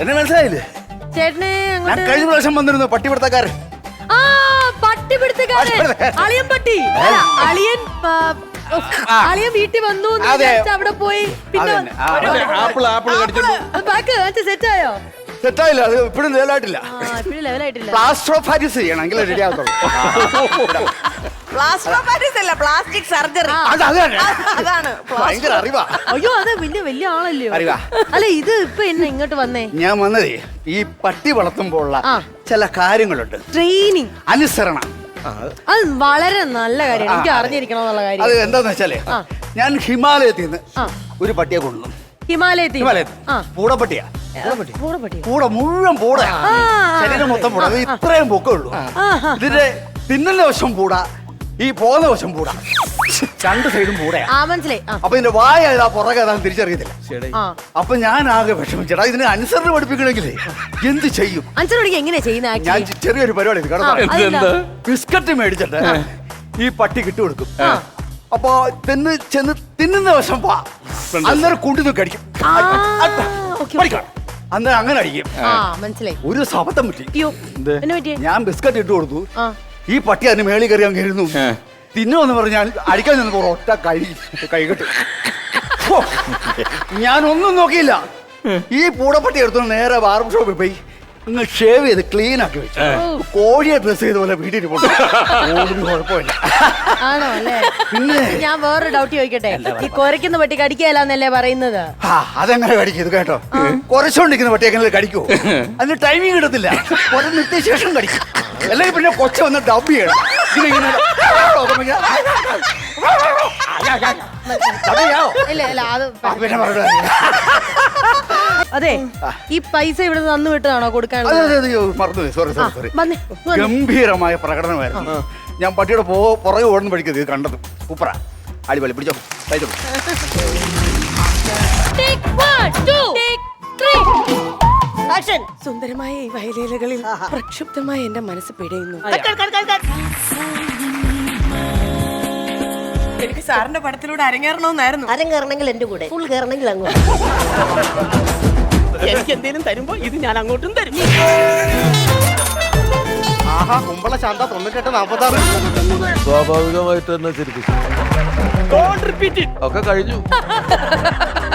എന്നെ മനസ്സിലായില്ലേ? ചേട്ടനെ ഞാൻ അങ്ങോട്ട് കഴിഞ്ഞ പ്രാവശ്യം വന്നിരുന്നു പട്ടിപിടുത്തക്കാരൻ. ആ പട്ടിപിടുത്തക്കാരൻ. പട്ടിപിടുത്തക്കാരൻ. അളിയൻ പട്ടി അല്ല, അളിയൻ ആ, ആ. അളിയൻ വീട്ടിൽ വന്നു എന്ന് അതെ. വിചാരിച്ച് അവിടെ പോയി. പിന്നെ അതന്നെ, ആ, ഒരു- ആപ്പിൾ ആപ്പിൾ കടിച്ചിട്ട് ബാക്ക് സെറ്റായില്ല അത് ഇപ്പോഴും ആ ഇപ്പോഴും ലെവലായിട്ടില്ല. പ്ലാസ്റ്റർ ഓഫ് പാരീസ് ചെയ്യണം എങ്കിലും റെഡി ആകത്തുള്ളൂ പ്ലാസ്റ്റർ ഓഫ് പാരീസ് അല്ല പ്ലാസ്റ്റിക് സർജറി. അത് അത് തന്നെ. അതാണ് ഭയങ്കര അറിവാ. അയ്യോ അത് വലിയ വലിയ ആളല്ലയോ അറിവാ. അല്ല ഇത് ഇപ്പൊ എന്നെ ഇങ്ങോട്ട് വന്നേ? ഞാൻ വന്നതേ ഈ പട്ടി വളർത്തുമ്പോഴുള്ള ആ. ചില കാര്യങ്ങളുണ്ട്. ട്രെയിനിങ് അനുസരണം. അത് വളരെ നല്ല കാര്യമാണ്. എനിക്ക് അറിഞ്ഞിരിക്കണം എന്നുള്ള അത് കാര്യം എന്താന്ന് വെച്ചാലേ ആ. ഞാൻ ഹിമാലയത്തിൽ നിന്ന് ആ. ഒരു പട്ടിയെ കൊണ്ടുവന്നു. ഹിമാലയത്തിൽ ഹിമാലയത്തിൽ. ആ. പൂടപ്പട്ടിയാ. കൂടെ പട്ടി പൂട മുഴുവൻ പൂട ആ. ശരീരം മൊത്തം പൂട. അത് ഇത്രയും പൊക്കമുള്ളൂ ആഹാ. ഇതിന്റെ തിന്നുന്ന വശം പൂട. ഈ പോകുന്ന വശം കൂടാ രണ്ട് സൈഡും പൂടയാ. ആ മനസ്സിലായി. ആ. അപ്പൊ ഇതിന്റെ വായ ഏതാ പുറകെ ഏതാന്ന് തിരിച്ചറിയത്തില്ല. ആ. അപ്പൊ ഞാൻ ആകെ വിഷമിച്ചടാ ഇതിനെ അനുസരണ പഠിപ്പിക്കണമെങ്കിലേ എന്ത് ചെയ്യും? എങ്ങനെ എങ്ങനെയാ ചെയ്യുന്നത് ഞാൻ ആക്ച്വലി? ചെ- ചെറിയൊരു പരിപാടി ഇത് ആ, കേട്ടോ അതെന്താ? ബിസ്ക്കറ്റ് മേടിച്ചിട്ട് ഈ പട്ടി കിട്ടു കൊടുക്കും. അപ്പൊ തിന്ന് ചെന്ന് തിന്നുന്ന വശം പാ. അന്നേരം കുണ്ടിന്ന് കടിക്കും. ആ, ഓക്കേ, പഠിക്കണം. അന്നേരം അങ്ങനെ അടിക്കും. ആ മനസ്സിലായി. ഒരു ശബ്ദം പറ്റി. അയ്യോ. എന്നെ പറ്റിയ? ഞാൻ ബിസ്ക്കറ്റ് ഇട്ട് കൊടുത്തു. ആ. ഈ പട്ടി അതിന് മേളിൽ കയറി അങ്ങ് ഇരുന്നു തിന്നു എന്ന് പറഞ്ഞാൽ അടിക്കാൻ നിന്ന് ഒറ്റ കൈ കൈകെട്ട് ഞാനൊന്നും നോക്കിയില്ല. ഈ പൂടപ്പട്ടി എടുത്തു നേരെ ബാർബർ ഷോപ്പിൽ പോയി അങ്ങ് ഷേവ് ചെയ്ത് ക്ലീൻ ആക്കി വെച്ചു. കോഴിയെ ഡ്രസ് ചെയ്ത പോലെ വീട്ടിൽ ഒരു കുഴപ്പമില്ല. ആണോ അല്ലേ? ഞാൻ വേറൊരു ഡൗട്ട് ചോദിക്കട്ടെ? ഈ കൊരക്കുന്ന പട്ടി കടിക്കലാന്നല്ലേ പറയുന്നത്? ആ അതെങ്ങനെ കടിക്കും? ഇത് കേട്ടോ. കുറച്ചോണ്ടിരിക്കുന്ന പട്ടി എങ്ങനെ കടിക്കൂ അതിന് ടൈമിംഗ് കിട്ടത്തില്ല. കുറെ നിർത്തിയ ശേഷം കടിക്കും. അല്ലെങ്കിൽ പിന്നെ കൊച്ച വന്ന് ഡബ് ചെയ്യണം? ഇല്ല ഇല്ല അത് ആ, പിന്നെ പറഞ്ഞോ. അതെ ഈ പൈസ ഇവിടെ തന്നു വിട്ടതാണോ കൊടുക്കാനുള്ളത്? അതെ, അതെ, അതെ, അയ്യോ, സോറി സോറി സോറി വന്നേ വന്നേ. ഗംഭീരമായ പ്രകടനമായിരുന്നു. ഞാൻ പട്ടിയുടെ പോ പുറകെ ഓടുന്ന പഠിക്കുന്നത് ഇത് കണ്ടത്. സൂപ്പറാ. അടിപൊളി. പിടിച്ചോ. കഴിച്ചോ Take one, two, three. സുന്ദരമായ ഈ വയലേലകളിൽ പ്രക്ഷുബ്ധമായ എന്റെ മനസ്സ് പിടയുന്നു. എനിക്ക് സാറിന്റെ പടത്തിലൂടെ അരങ്ങേറണമെന്നായിരുന്നു. അരങ്ങേറണമെങ്കിൽ എന്റെ കൂടെ. ഫുൾ കയറണമെങ്കിൽ അങ്ങോട്ട് എനിക്ക് എന്തെങ്കിലും തരുമ്പോ ഇത് ഞാൻ അങ്ങോട്ടും തരും. ആഹാ കുമ്പള ശാന്ത തൊണ്ണൂറ്റെട്ട് നാപ്പത്താറ്. സ്വാഭാവികമായിട്ട് തന്നെ ചിരിപ്പിച്ചു. ഒക്കെ കഴിഞ്ഞു.